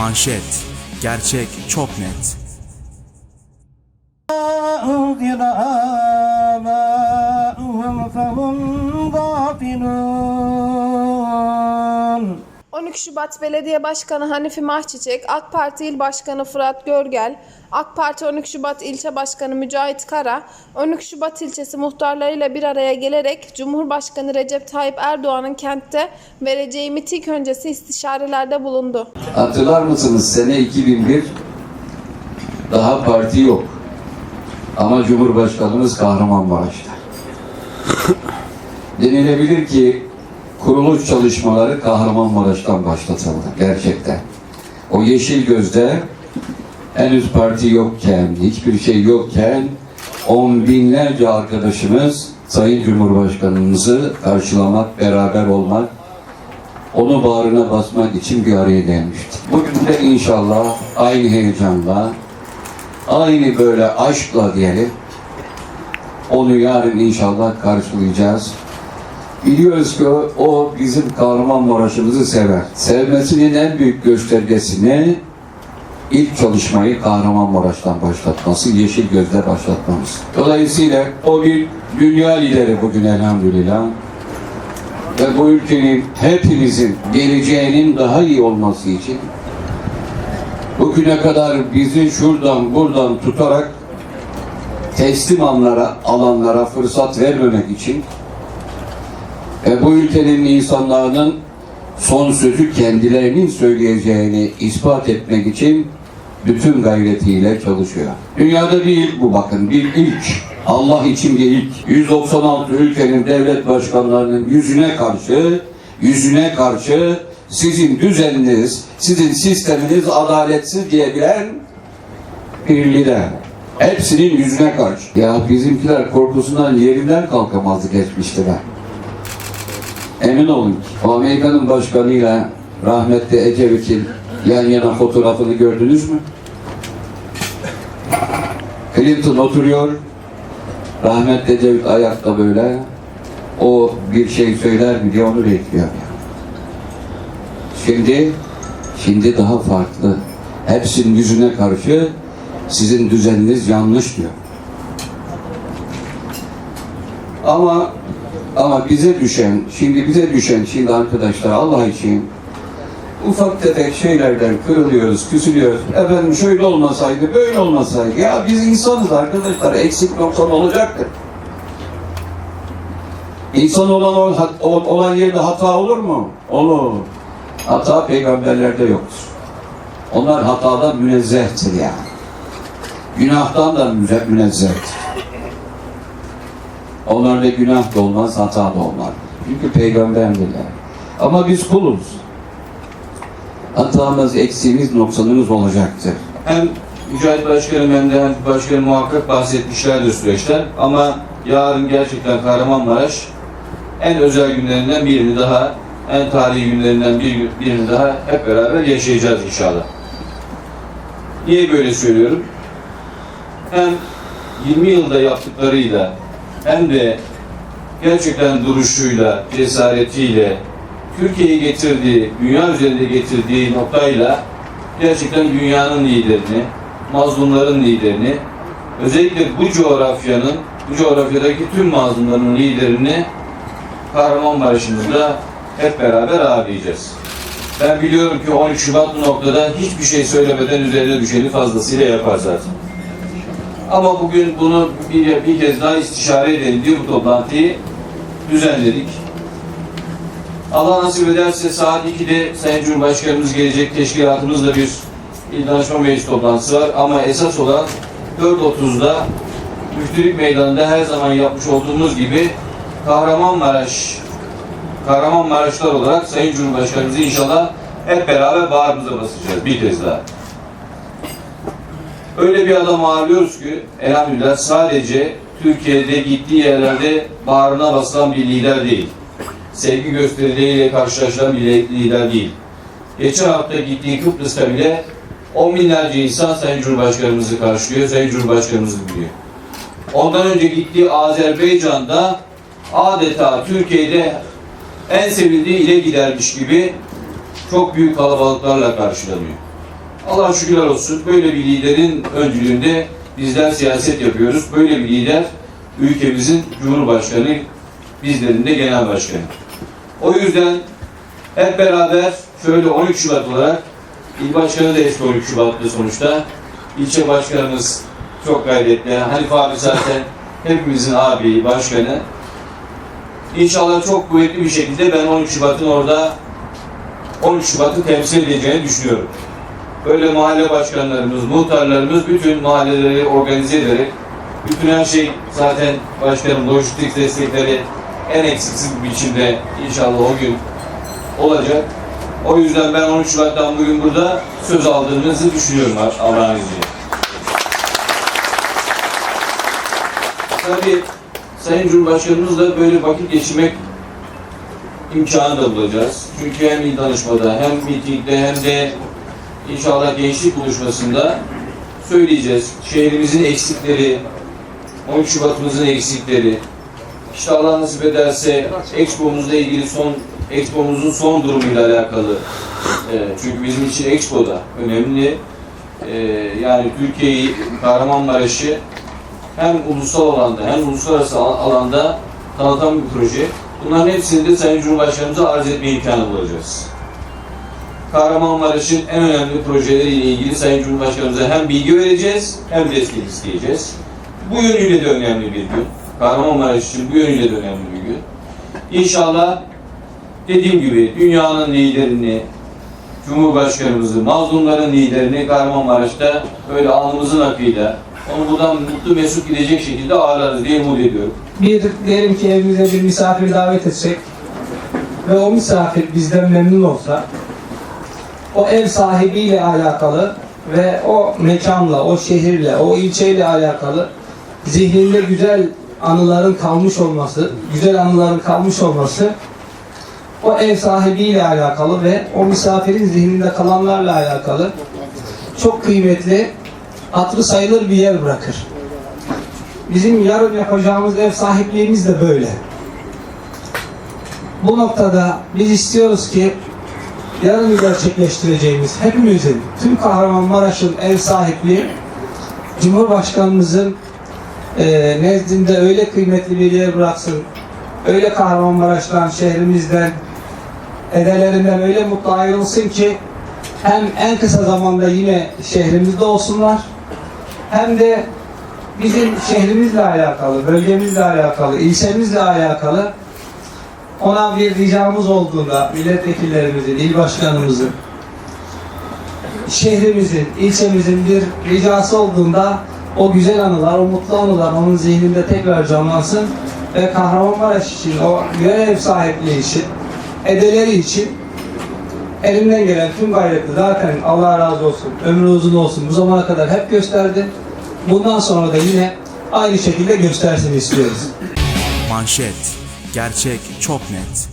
Manşet. Gerçek çok net. أنذر آباؤهم فهم غافلون 12 Şubat Belediye Başkanı Hanifi Mahçiçek, AK Parti İl Başkanı Fırat Görgel, AK Parti 12 Şubat İlçe Başkanı Mücahit Kara, 12 Şubat ilçesi muhtarlarıyla bir araya gelerek Cumhurbaşkanı Recep Tayyip Erdoğan'ın kentte vereceği miting öncesi istişarelerde bulundu. Hatırlar mısınız sene 2001 daha parti yok. Ama Cumhurbaşkanımız Kahramanmaraş'ta. Denilebilir ki kuruluş çalışmaları Kahramanmaraş'tan başlatıldı gerçekten. O yeşil gözde henüz parti yokken, hiçbir şey yokken on binlerce arkadaşımız Sayın Cumhurbaşkanımızı karşılamak, beraber olmak, onu bağrına basmak için bir araya gelmiştik. Bugün de inşallah aynı heyecanla, aynı böyle aşkla diyelim, onu yarın inşallah karşılayacağız. Biliyoruz ki o, o bizim Kahramanmaraş'ımızı sever. Sevmesinin en büyük göstergesini ilk çalışmayı Kahramanmaraş'tan başlatması, Yeşil Göz'de başlatmamız. Dolayısıyla o bir dünya lideri bugün elhamdülillah ve bu ülkenin hepimizin geleceğinin daha iyi olması için bugüne kadar bizi şuradan buradan tutarak teslim alanlara, alanlara fırsat vermemek için ve bu ülkenin insanlarının son sözü kendilerinin söyleyeceğini ispat etmek için bütün gayretiyle çalışıyor. Dünyada bir ilk bu bakın, bir ilk. Allah için bir ilk. 196 ülkenin devlet başkanlarının yüzüne karşı, yüzüne karşı sizin düzeniniz, sizin sisteminiz adaletsiz diyebilen bir lider. Hepsinin yüzüne karşı. Ya bizimkiler korkusundan yerinden kalkamazdı geçmişte ben. Emin olun o Amerika'nın başkanıyla rahmetli Ecevit'in yan yana fotoğrafını gördünüz mü? Clinton oturuyor, rahmetli Ecevit ayakta böyle, o bir şey söyler mi diye onu bekliyor. Şimdi, şimdi daha farklı. Hepsinin yüzüne karşı sizin düzeniniz yanlış diyor. Ama ama bize düşen, şimdi bize düşen şimdi arkadaşlar Allah için ufak tefek şeylerden kırılıyoruz, küsülüyoruz. Efendim şöyle olmasaydı, böyle olmasaydı. Ya biz insanız arkadaşlar, eksik noksan olacaktır. İnsan olan olan yerde hata olur mu? Olur. Hata peygamberlerde yoktur. Onlar hatadan münezzehtir yani. Günahtan da münezzehtir. Onlarda günah da olmaz, hata da olmaz. Çünkü peygamberdirler. Ama biz kuluz. Hatamız, eksiğimiz, noksanımız olacaktır. Hem Mücahit Başkanım hem de Hanifi Başkanım muhakkak bahsetmişlerdir süreçten. Ama yarın gerçekten Kahramanmaraş en özel günlerinden birini daha, en tarihi günlerinden bir, birini daha hep beraber yaşayacağız inşallah. Niye böyle söylüyorum? Hem 20 yılda yaptıklarıyla hem de gerçekten duruşuyla, cesaretiyle, Türkiye'yi getirdiği, dünya üzerinde getirdiği noktayla gerçekten dünyanın liderini, mazlumların liderini, özellikle bu coğrafyanın, bu coğrafyadaki tüm mazlumların liderini Kahramanmaraş'ımızda hep beraber ağırlayacağız. Ben biliyorum ki 13 Şubat bu noktada hiçbir şey söylemeden üzerine düşeni fazlasıyla yapar zaten. Ama bugün bunu bir, bir kez daha istişare edelim diye bu toplantıyı düzenledik. Allah nasip ederse saat 2'de Sayın Cumhurbaşkanımız gelecek teşkilatımızla bir il danışma meclis toplantısı var. Ama esas olan 4.30'da Müftülük Meydanı'nda her zaman yapmış olduğumuz gibi Kahramanmaraş Kahramanmaraşlar olarak Sayın Cumhurbaşkanımızı inşallah hep beraber bağrımıza basacağız bir kez daha. Öyle bir adam ağırlıyoruz ki elhamdülillah sadece Türkiye'de gittiği yerlerde bağrına basılan bir lider değil. Sevgi gösterileriyle karşılaşılan bir lider değil. Geçen hafta gittiği Kıbrıs'ta bile on binlerce insan Sayın Cumhurbaşkanımızı karşılıyor, Sayın Cumhurbaşkanımızı biliyor. Ondan önce gittiği Azerbaycan'da adeta Türkiye'de en sevildiği ile gidermiş gibi çok büyük kalabalıklarla karşılanıyor. Allah şükürler olsun böyle bir liderin öncülüğünde bizler siyaset yapıyoruz. Böyle bir lider ülkemizin Cumhurbaşkanı, bizlerin de Genel Başkanı. O yüzden hep beraber şöyle 13 Şubat olarak İl Başkanı da eski 13 Şubat'ta sonuçta. İlçe Başkanımız çok gayretli. Hanife abi zaten hepimizin abi, başkanı. İnşallah çok kuvvetli bir şekilde ben 13 Şubat'ın orada 13 Şubat'ı temsil edeceğini düşünüyorum. Böyle mahalle başkanlarımız, muhtarlarımız bütün mahalleleri organize ederek bütün her şey zaten başkanım lojistik destekleri en eksiksiz bir biçimde inşallah o gün olacak. O yüzden ben 13 Şubat'tan bugün burada söz aldığınızı düşünüyorum Allah'ın izniyle. Tabii Sayın Cumhurbaşkanımızla böyle vakit geçirmek imkanı da bulacağız. Çünkü hem danışmada hem mitingde hem de inşallah gençlik buluşmasında söyleyeceğiz. Şehrimizin eksikleri, 13 Şubat'ımızın eksikleri, işte Allah nasip ederse Expo'muzla ilgili son Expo'muzun son durumuyla alakalı. Ee, çünkü bizim için Expo da önemli. Ee, yani Türkiye'yi, Kahramanmaraş'ı hem ulusal alanda hem uluslararası al- alanda tanıtan bir proje. Bunların hepsini de Sayın Cumhurbaşkanımıza arz etme imkanı bulacağız. Kahramanmaraş'ın en önemli projeleriyle ilgili Sayın Cumhurbaşkanımıza hem bilgi vereceğiz hem destek isteyeceğiz. Bu yönüyle de önemli bir gün. Kahramanmaraş için bu yönüyle de önemli bir gün. İnşallah dediğim gibi dünyanın liderini, Cumhurbaşkanımızı, mazlumların liderini Kahramanmaraş'ta böyle alnımızın akıyla onu buradan mutlu mesut gidecek şekilde ağırlarız diye umut ediyorum. Bir diyelim ki evimize bir misafir davet etsek ve o misafir bizden memnun olsa o ev sahibiyle alakalı ve o mekanla, o şehirle, o ilçeyle alakalı zihninde güzel anıların kalmış olması, güzel anıların kalmış olması o ev sahibiyle alakalı ve o misafirin zihninde kalanlarla alakalı çok kıymetli, hatırı sayılır bir yer bırakır. Bizim yarın yapacağımız ev sahipliğimiz de böyle. Bu noktada biz istiyoruz ki yarın gerçekleştireceğimiz hepimizin, tüm Kahramanmaraş'ın ev sahipliği Cumhurbaşkanımızın e, nezdinde öyle kıymetli bir yer bıraksın, öyle Kahramanmaraş'tan, şehrimizden, edelerinden öyle mutlu ayrılsın ki hem en kısa zamanda yine şehrimizde olsunlar hem de bizim şehrimizle alakalı, bölgemizle alakalı, ilçemizle alakalı ona bir ricamız olduğunda milletvekillerimizin, il başkanımızın, şehrimizin, ilçemizin bir ricası olduğunda o güzel anılar, o mutlu anılar onun zihninde tekrar canlansın ve Kahramanmaraş için, o görev sahipliği için, edeleri için elimden gelen tüm gayreti zaten Allah razı olsun, ömrü uzun olsun bu zamana kadar hep gösterdi. Bundan sonra da yine aynı şekilde göstersin istiyoruz. Manşet. Gerçek çok net.